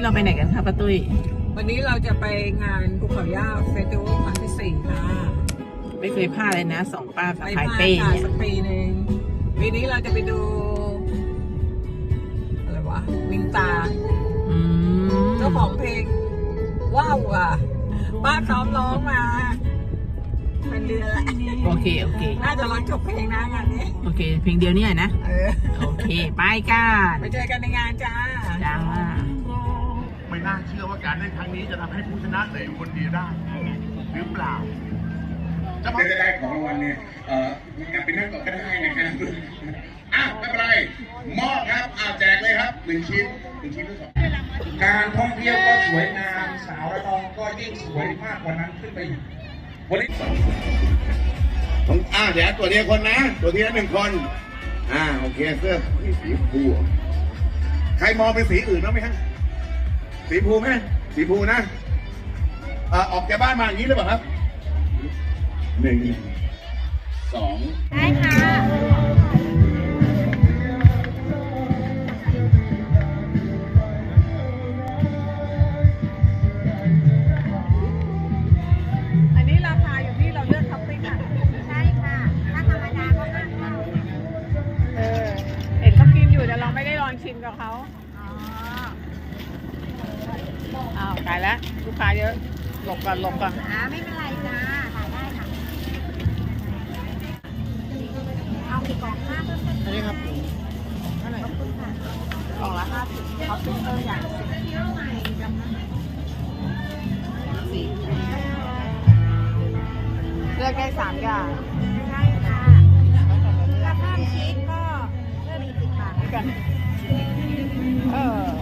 ไหนกันคะป้าตุ้ย วันนี้เราจะไปงานภูเขาย่าเฟสติวัลครั้งที่สี่ค่ะไม่เคยพลาดเลยนะสองป้าสะไม่พายพลาดเป้ค่ะเนี่ยสักปีหนึ่งปีนี้เราจะไปดูอะไรวะมิงตาอืมเจ้าของเพลงว้าวอะป้าซ้อมร้องมาเป็นเดือนละโอเคโอเคน่าจะร้องจบเพลงนะงานนี้โอเคเพลงเดียวเนี่ยนะเออโอเค ไปกันไปเจอกันในงานจ้าจ้า ไม่น่าเชื่อว่าการเล่นครั้งนี้จะทำให้ผู้ชนะเหลืออยู่คนเดียวได้ หรือเปล่า จะมาเดี๋ยวจะได้ของรางวัลเนี่ยเอ่อกลับไปนั่งก่อนก็ได้นะครับอะไม่เป็นไร มอบครับอ่าแจกเลยครับหนึ่งชิ้นหนึ่งชิ้นหรือสองการท่องเที่ยวก็สวยงามสาวระนองก็ยิ่งสวยมากกว่านั้นขึ้นไปอีกวันนี้ผมอ่าเดี๋ยวตัวเดียวคนนะ ตัวทีละหนึ่งคน อ่าโอเคเสื้อสีชมพูใครมองเป็นสีอื่นบ้างไหมฮะ สีชมพูไหมสีชมพูนะเอ่อออกจากบ้านมาอย่างนี้หรือเปล่าครับหนึ่งสองได้ค่ะอันนี้ราคาอยู่ที่เราเลือกท็อปปิ้งอะใช่ค่ะ ถ้าธรรมดาก็ห้าเท่าเออเห็นเขากินอยู่แต่เราไม่ได้ลองชิมกับเขาอ๋อ อ้าวตายแล้วลูกค้าเยอะหลบก่อนหลบก่อนอ่าไม่เป็นไรจ้าถ่ายได้ค่ะ เอากี่กล่องห้าเพิ่มเติมอันนี้ครับเท่าไหร่ขอบคุณค่ะกล่องละห้าสิบท็อปปิ้งเอออย่างสิบเลือกได้สามอย่างใช่ค่ะถ้าเพิ่มชีสก็เพิ่มอีกสิบบาทกันเออเอาแล้วรักมาให้ฉันของใจคือเพราะว่าเอ๊ะตอ